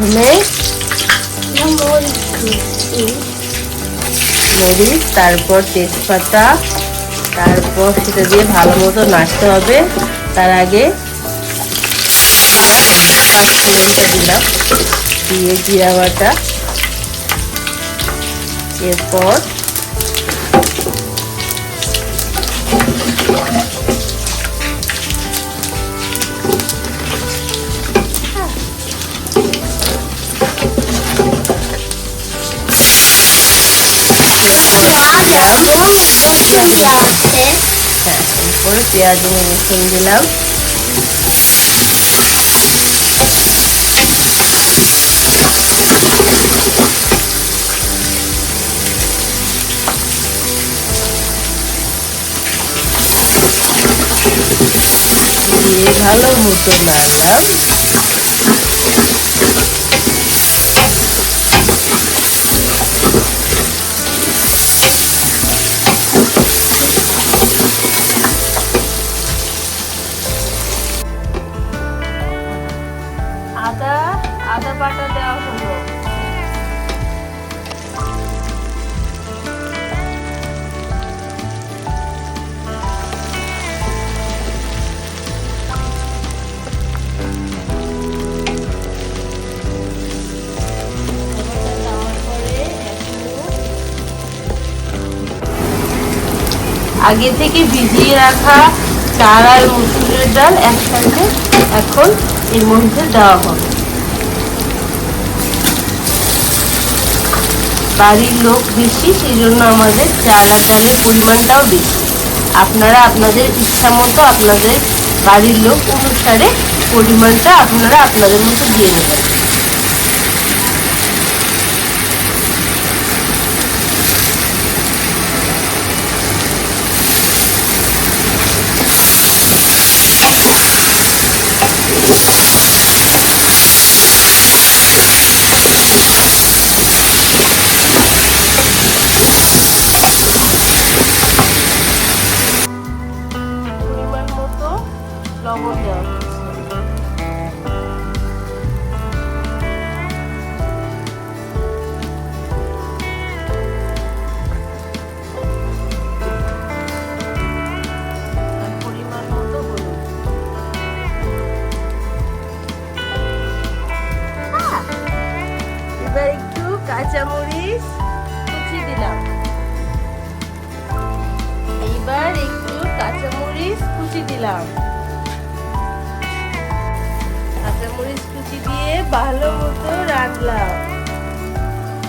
প্রথমে মরিচ তারপর তেজপাতা, তারপর সেটা দিয়ে ভালো মতো নাড়তে হবে। তার আগে দিলাম দিয়ে জিরা বাটা এরপর হ্যাঁ এরপরে পেঁয়াজ রসুন দিলাম দিয়ে ভালো মতো নাড়লাম আগে থেকে ভিজিয়ে রাখা চাল আর মুসুরের ডাল একসাথে এখন এর মধ্যে দেওয়া হবে। বাড়ির লোক বেশি সেই জন্য আমাদের চাল আর ডালের পরিমাণটাও বেশি। আপনারা আপনাদের ইচ্ছা মতো আপনাদের বাড়ির লোক অনুসারে পরিমাণটা আপনারা আপনাদের মতো দিয়ে নেবেন। কাঁচামরিচ কুচি দিলাম। এইবার একটু কাঁচামরিচ কুচি দিলাম। কাঁচামরিচ কুচি দিয়ে ভালো মতো রাখলাম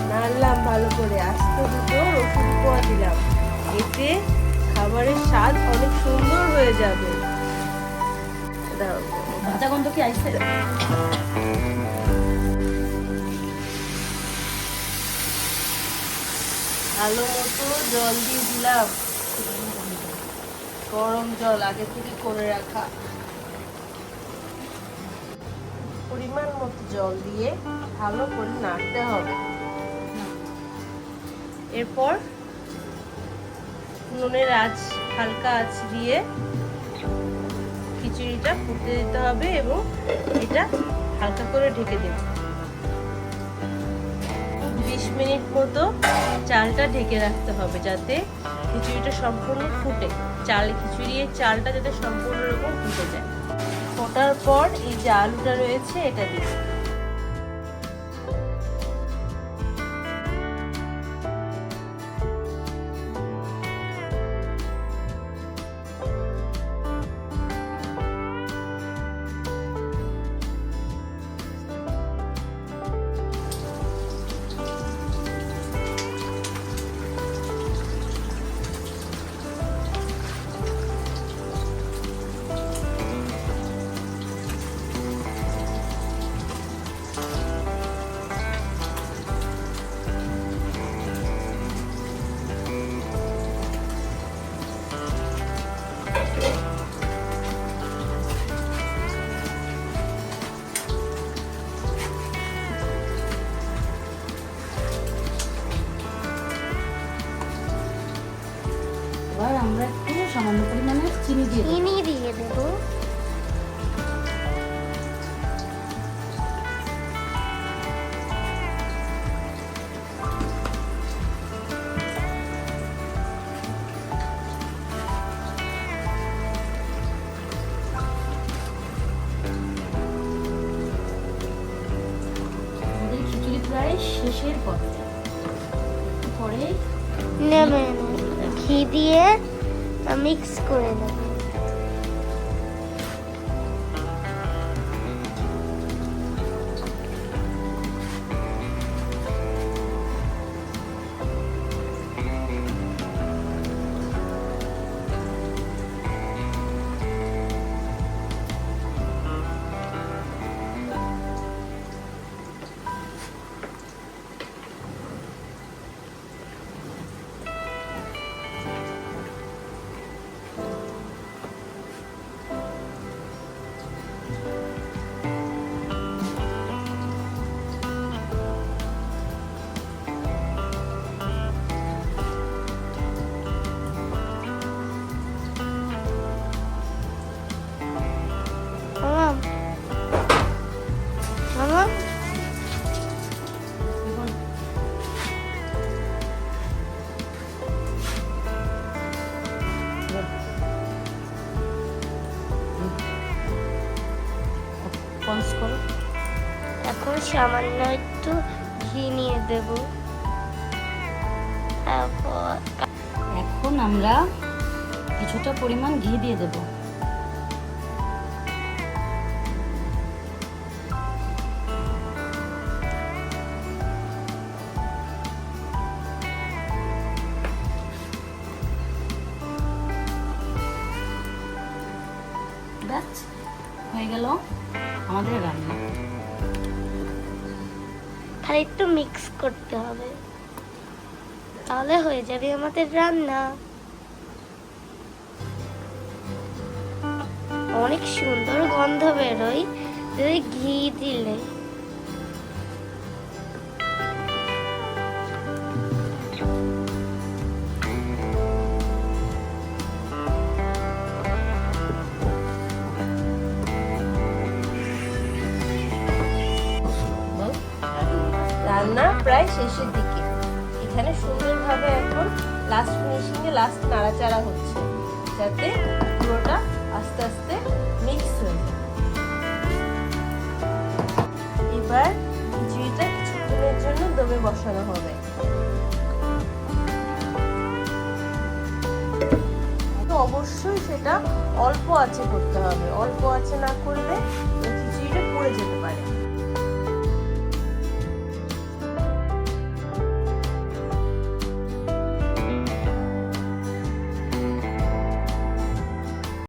নাড়লাম ভালো করে, আস্ত দুটো রসুন কোয়া দিলাম। এতে খাবারের স্বাদ অনেক সুন্দর হয়ে যাবে। দাও। ভাজা গন্ধ কি আইছে? ভালো মতো জল দিয়ে দিলাম। গরম জল আগে থেকে করে রাখা। পরিমাণ মতো জল দিয়ে ভালো করে নাড়তে হবে। এরপর নুনের আঁচ হালকা আঁচ দিয়ে খিচুড়িটা ফুটতে দিতে হবে এবং এটা হালকা করে ঢেকে দেবে। বিশ মিনিট মতো চালটা ঢেকে রাখতে হবে যাতে খিচুড়িটা সম্পূর্ণ ফুটে। চাল খিচুড়ির চালটা যাতে সম্পূর্ণ রকম ফুটে যায়। ফোটার পর এই যে আলুটা রয়েছে, এটা দিই। শেষের পর্যায়ে পরে নেবে ঘি দিয়ে মিক্স করে নেব সামান্য একটু ঘি নিয়ে দেব। তারপর এখন আমরা কিছুটা পরিমাণ ঘি দিয়ে দেব। হয়ে গেল আমাদের রান্না। খালি একটু মিক্স করতে হবে। তাহলে হয়ে যাবে আমাদের রান্না। অনেক সুন্দর গন্ধ বেরোয়। যদি ঘি দিলে। প্রায় শেষের দিকে। এখানে সুন্দরভাবে এখন লাস্ট ফিনিশিংয়ে লাস্ট নাড়াচাড়া হচ্ছে, যাতে পুরোটা আস্তে আস্তে মিক্স হয়ে যায়। এবার খিচুড়িটা কিছুক্ষণের জন্য দমে বসানো হবে। অবশ্যই সেটা অল্প আছে করতে হবে। অল্প আছে না করলে খিচুড়িটা পড়ে যেতে পারে।